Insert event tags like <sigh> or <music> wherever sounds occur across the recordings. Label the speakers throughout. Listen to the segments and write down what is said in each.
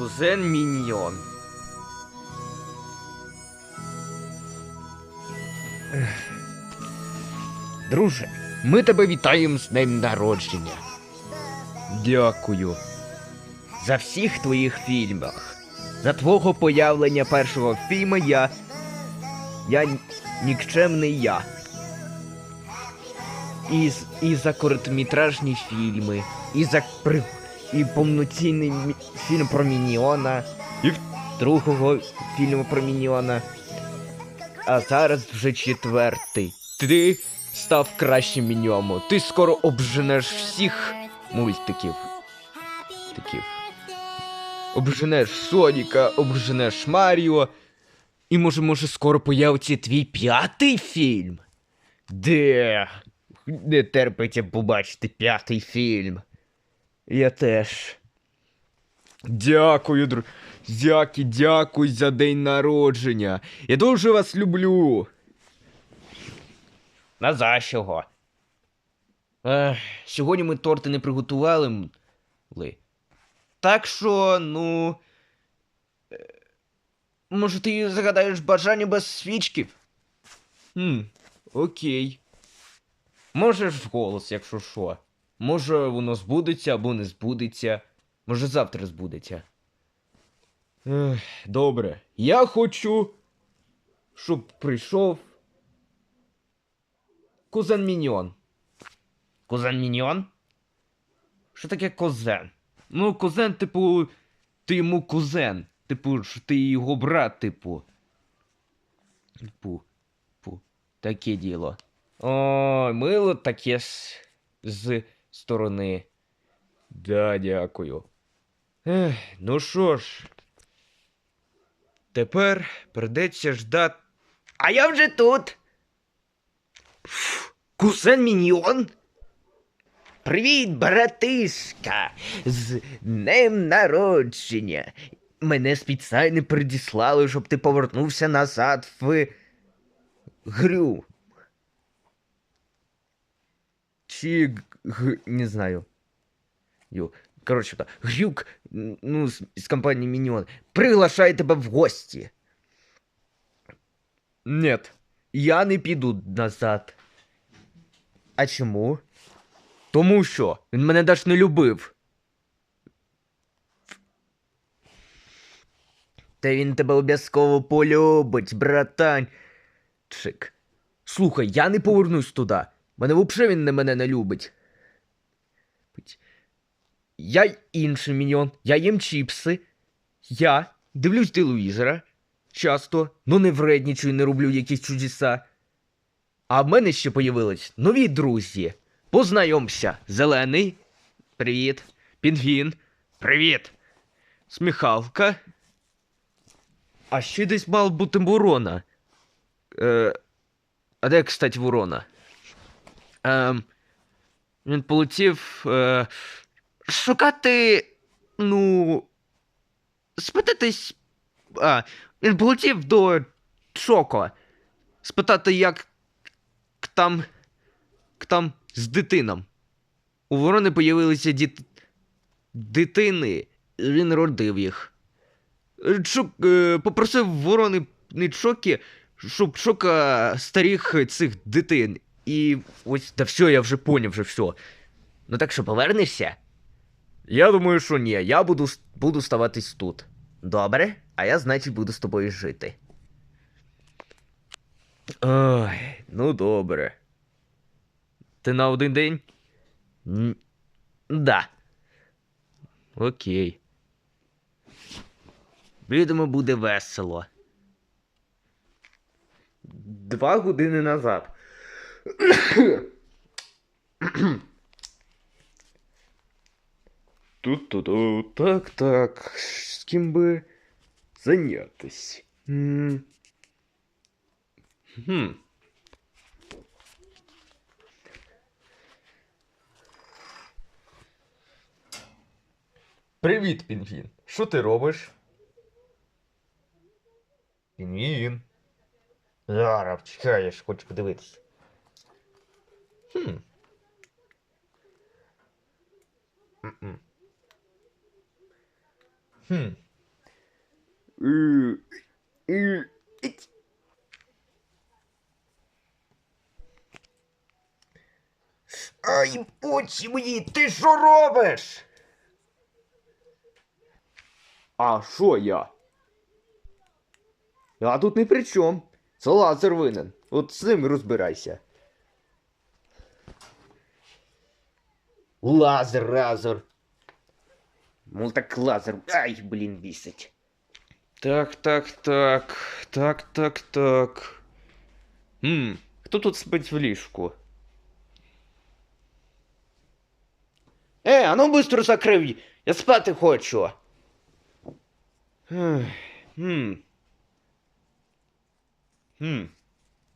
Speaker 1: Кузен Міньйон. Друже, ми тебе вітаємо з днем народження. Дякую. За всіх твоїх фільмах. За твого появлення першого фільму я. Я нікчемний я. І, і за короткометражні фільми, і за при... і повноцінний фільм про Мініона, і другого фільму про Мініона. А зараз вже четвертий. Ти став кращим міньому. Ти скоро обженеш всіх мультиків. Таких. Обженеш Соніка, обженеш Маріо. І може, може, скоро появиться твій п'ятий фільм? Де? Не терпиться побачити п'ятий фільм. Я теж. Дякую, дру... Зякі, дякую за день народження. Я дуже вас люблю. На за чого? Ех, сьогодні ми торти не приготували. Так що, ну. е, Може, ти загадаєш бажання без свічки? Хм, окей. Можеш вголос, якщо що. Може, воно збудеться або не збудеться. Може, завтра збудеться. Добре. Я хочу, щоб прийшов. Кузен Міньйон. Кузен Міньйон? Що таке кузен? Ну, кузен, типу, ти йому кузен. Типу, що ти його брат, типу. Типу, типу, таке діло. Ой, мило таке з сторони. Да, дякую. Ех, ну що ж. Тепер придеться ждати. А я вже тут. Кузен Міньйон? Привіт, братишка! З днем народження! Мене спеціально придіслали, щоб ти повернувся назад в грю. Чи г... не знаю. Ю. Коротше, так. Грюк, ну, з, з компанії Міньйон, приглашає тебе в гості. Нет, я не піду назад. А чому? Тому що він мене даже не любив. Та він тебе обов'язково полюбить, братань. Чик. Слухай, я не повернусь туди. Мене взагалі він не мене не любить. Пить. Я інший міньон, я їм чіпси. Я дивлюсь телевізора. Часто, ну не вреднічую, не роблю якісь чудеса. А в мене ще появились нові друзі. Познайомся. Зелений. Привіт. Пінгвін. Привіт. Сміхалка. А ще десь мав бути ворона. Е, а де, кстати, ворона? Ем, він полетів. Е, шукати. Ну. Спитатись. А, він полетів до Чоко. Спитати, як там. к там з дитином. У ворони появилися діт... дитини, він родив їх. Чук, е, попросив ворони Чокі, щоб Чока старих цих дитин. І ось, та все, я вже поняв, вже все. Ну так що, повернешся? Я думаю, що ні. Я буду, буду ставатись тут. Добре, а я, значить, буду з тобою жити. Ой, ну добре. Ти на один день? Н- Да. Окей. Видимо, буде весело. Два години назад. Тут-ту-ту, так, так. З ким би зайнятись? Хм. Привіт, Пінгвін. Що ти робиш? Пінгвін. Зараз, ж хочу подивитися. Хм. М-м. Хм. Ай, очі мої, ти що робиш? А що я? Я тут не при чому. Це лазер винен. От з ним розбирайся. Лазер, лазер. Мол так лазер. Ай, блін, бісить. Так, так, так. Так, так, так. Хм, хто тут спить в ліжку? Е, а ну быстро закрив. Я спати хочу. Ех, Хм. Хм.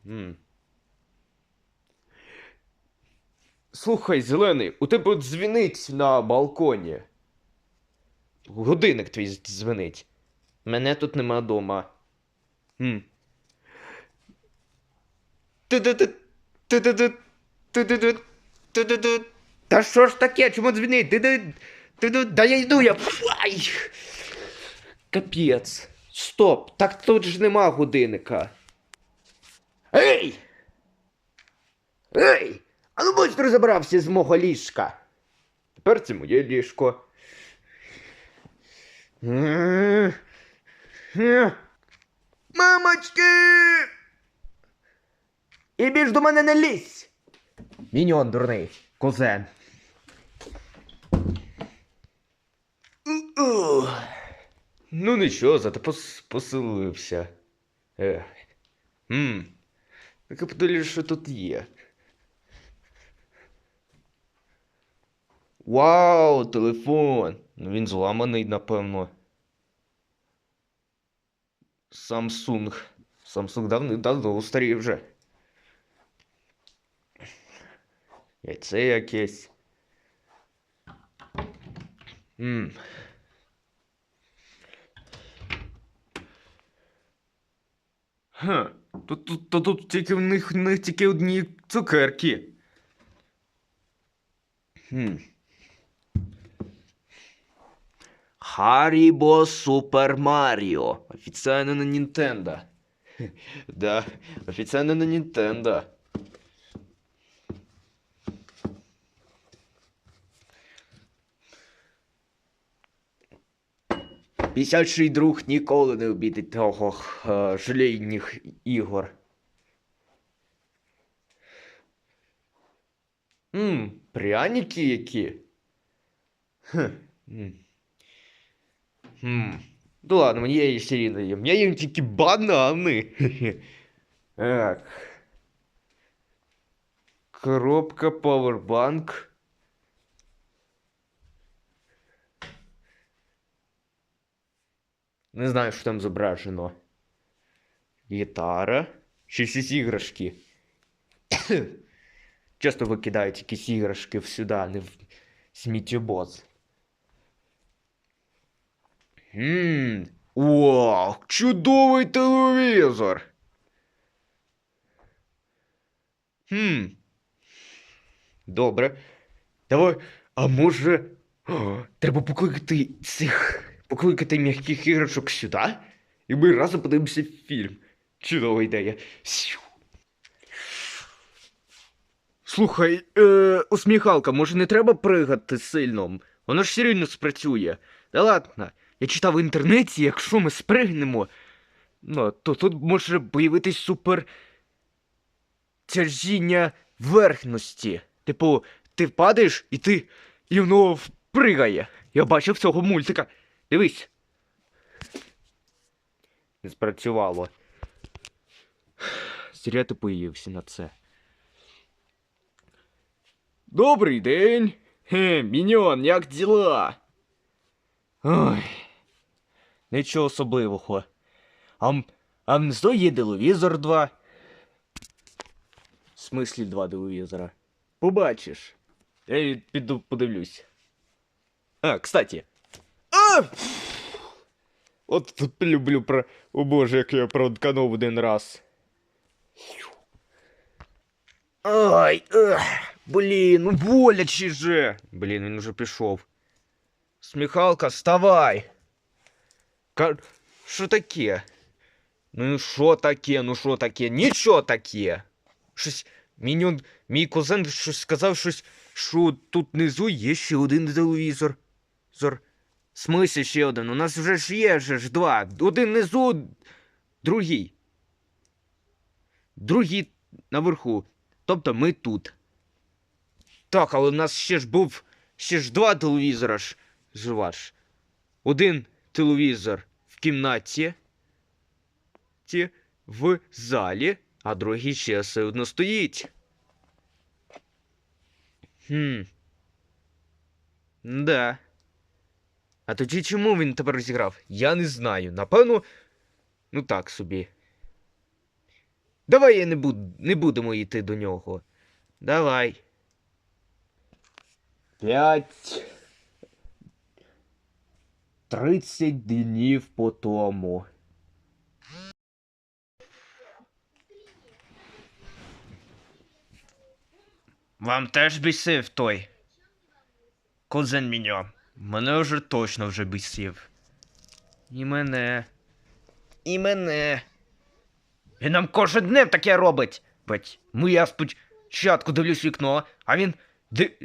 Speaker 1: Хм. Слухай, зелений, у тебе дзвінить на балконі. Годинник твій дзвонить. Мене тут нема дома. Хм. Та що ж таке? Чому дзвінить? Да я йду, я. Ай! Капець. Стоп, так тут ж нема годинника. Ей! Ей! А ну будь розібрався з мого ліжка. Тепер це моє ліжко. Е, е. Мамочки! І більш до мене не лізь! Міньон дурний, кузен. Ух. Ну нічого, зато пос поселився. Ех. Мм. Так я що тут є. Вау, телефон. Ну він зламаний, напевно. Samsung. Samsung давно давно устарів вже. Яйце якесь. Мм. Ха, тут, тут, тут, тут тільки в них, в них тільки одні цукерки. Хм. Харібо Супер Маріо. Офіційно на Нінтендо. <laughs> Да, офіційно на Нінтендо. Пісячий друг ніколи не обідить того е, жалійних ігор. Мм, пряники які. Хм. М. Хм. Ну ладно, мені я її все рівно їм. Я їм тільки банани. <laughs> Так. Коробка Powerbank. Не знаю, що там зображено. Гітара. Щось іграшки. <coughs> Часто викидають якісь іграшки сюди, а не в сміттєбоз. Ммм. Вау, чудовий телевізор. Хм. Добре. Давай. А може. О, треба покликати цих. Покликати м'яких іграшок сюди. І ми разом подивимося фільм. Чудова ідея. Слухай, е, усміхалка, може не треба пригати сильно? Воно ж все рівно спрацює. Та ладно, я читав в інтернеті, якщо ми спригнемо, ну, то тут може появитись супер тяжіння верхності. Типу, ти падаєш і ти і воно впригає. Я бачив цього мультика. Дивись. Не спрацювало. Зря ти появився на це. Добрий день. Хе, міньон, як діла? Ой. Нічого особливого. Ам, ам зо є телевізор 2. В смислі два телевізора. Побачиш. Я й піду подивлюсь. А, кстати. А! От люблю про. О боже, як я протканув один раз. Ай, ех, блін, ну боляче же. Блін, він уже пішов. Сміхалка, вставай. Що таке? Ну що таке, ну що таке? Нічого таке. Щось. Міньон, мій кузен щось сказав, щось, що тут внизу є ще один телевізор. Зор. В смислі ще один? У нас вже ж є вже ж два. Один внизу, другий. Другий наверху. Тобто ми тут. Так, але у нас ще ж був ще ж два телевізора ж. ж ваш. Один телевізор в кімнаті. Ті в залі, а другий ще все одно стоїть. Хм. Да. А тоді чому він тепер розіграв? Я не знаю. Напевно, ну так собі. Давай я не, буд... не будемо йти до нього. Давай. П'ять. Тридцять днів по тому. Вам теж бісив той. Кузен Міньо. Мене вже точно вже бісів. І мене. І мене. Він нам кожен днем таке робить. Бать, ми я спочатку дивлюсь вікно, а він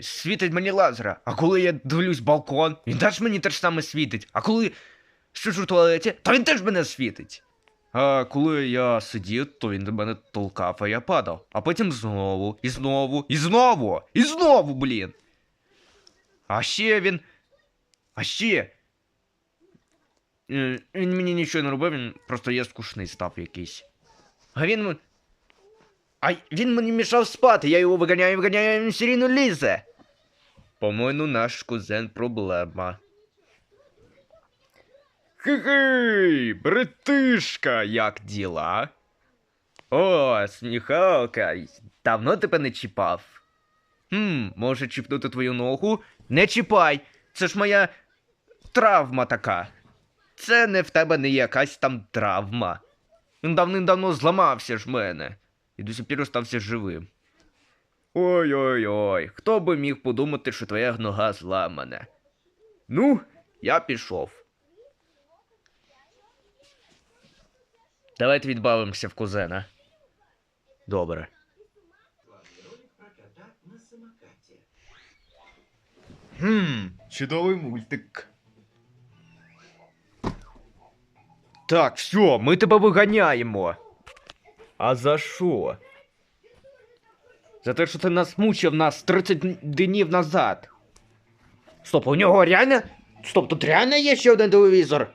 Speaker 1: світить мені лазера. А коли я дивлюсь балкон, він теж мені те ж саме світить. А коли сиджу в туалеті, то він теж мене світить. А коли я сидів, то він до мене толкав, а я падав. А потім знову, і знову, і знову, і знову, блін. А ще він. А ще. Е, Він мені нічого не робив, він просто є скучний став якийсь. А він. А він мені мішав спати, я його виганяю, виганяю, він все рівно лізе. По-моєму, наш кузен проблема. Хи-хи, братишка, як діла? О, сміхалка, давно тебе не чіпав. Хм, може чіпнути твою ногу? Не чіпай! Це ж моя травма така. Це не в тебе не якась там травма. Він давним-давно зламався ж мене. І до сих пір остався живим. Ой-ой-ой, хто би міг подумати, що твоя нога зламана. Ну, я пішов. Давайте відбавимося в кузена. Добре. Хм, чудовий мультик. Так, все, ми тебе виганяємо. А за що? За те, що ти нас мучив нас 30 днів назад. Стоп, у нього реально. Стоп, тут реально є ще один телевізор.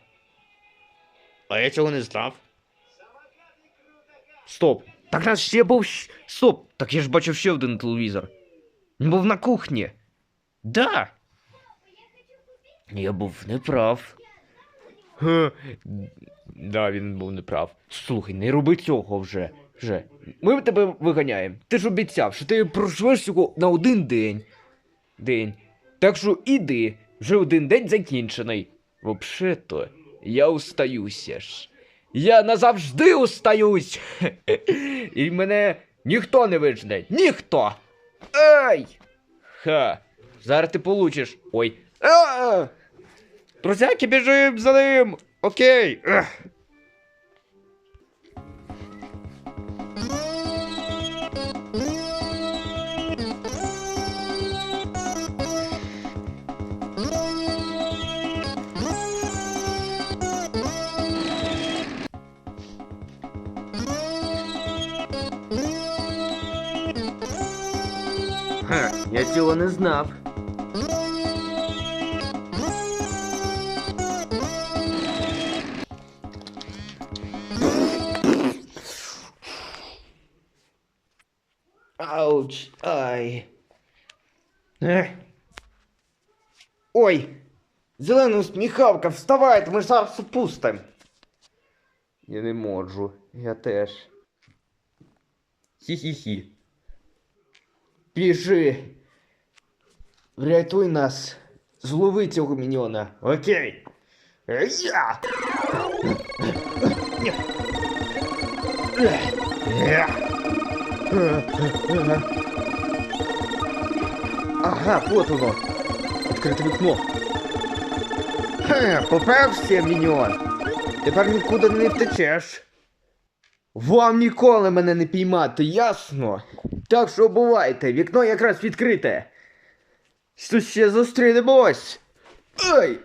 Speaker 1: А я цього не знав. Стоп. Так нас ще був. Стоп! Так я ж бачив ще один телевізор. Він був на кухні. Да. Я був неправ. Ха, Да, він був неправ. Слухай, не роби цього вже. вже. Ми тебе виганяємо. Ти ж обіцяв, що ти проживеш всього на один день. День. Так що іди, вже один день закінчений. Вообще-то, я устаюся ж. Я назавжди устаюсь. <laughs> І мене ніхто не вижне. Ніхто. Ай! Ха. Зараз ти получиш. Ой. А! Друзяки, біжим за ним. Окей. Ех. Ха, я цього не знав. зелена усміхавка, вставайте, ми зараз опустимо. Я не можу, я теж. Хі-хі-хі. Біжи. Врятуй нас. Злови цього міньона. Окей. Е, Я. Е. Ага, вот оно. Открыто вікно. Ха, попався міньон. Тепер нікуди не втечеш. Вам ніколи мене не піймати, ясно? Так що бувайте, вікно якраз відкрите. Що ще зустрінемось? Ой!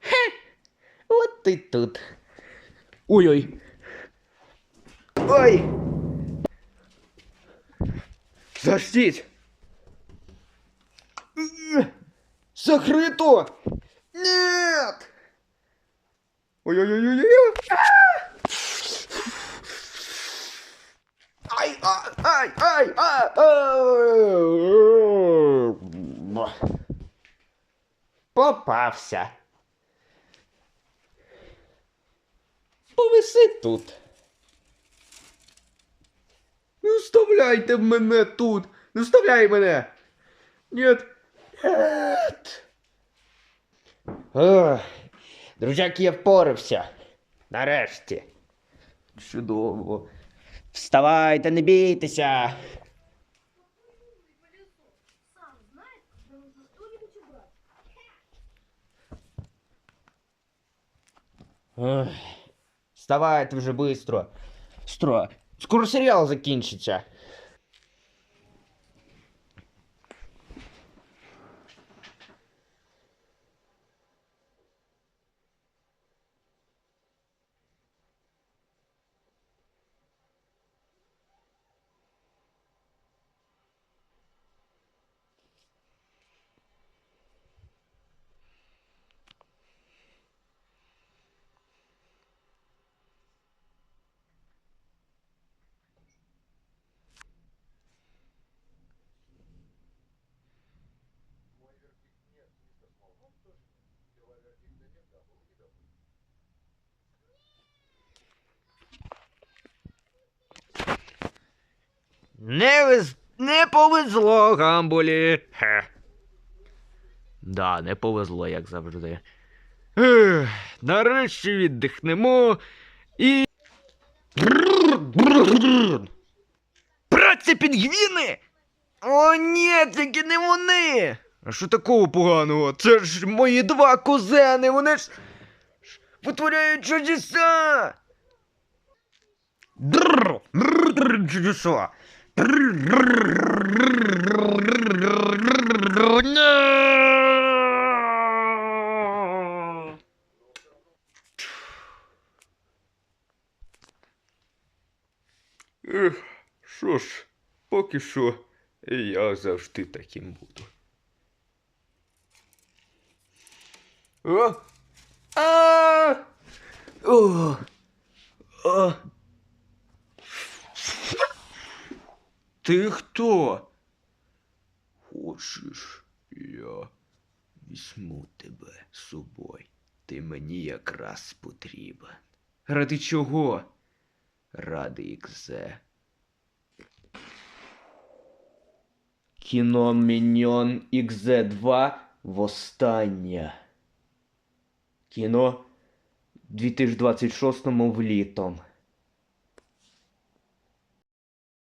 Speaker 1: Хе! От ти тут. Ой-ой. Ой! Заждіть! Закрыто! Нет! Ой-ой-ой-ой-ой! Ай, а, ай, ай, а, а. Попався. Повиси тут. Не вставляйте мене тут. Не вставляй мене. Нет. Ох, друзяки, я впорався. Нарешті. Чудово. Вставайте, не бійтеся. Ох, Вставайте вже быстро. Стро. Скоро серіал закінчиться. Не вез... не повезло гамбулі. Хе. Да, не повезло, як завжди. Ех, нарешті віддихнемо і. Братці пінгвіни! О, ні, тільки не вони! А що такого поганого? Це ж мої два кузени, вони ж витворяють чудеса! Дрррр, Чудеса! Ех, що ж, поки що я завжди таким буду. О! А! О! О! Ти хто? Хочеш, я візьму тебе з собою. Ти мені якраз потрібен. Ради чого? Ради ікзе. Кіно Міньон ікзе 2 Востаннє. Кіно 2026 влітом.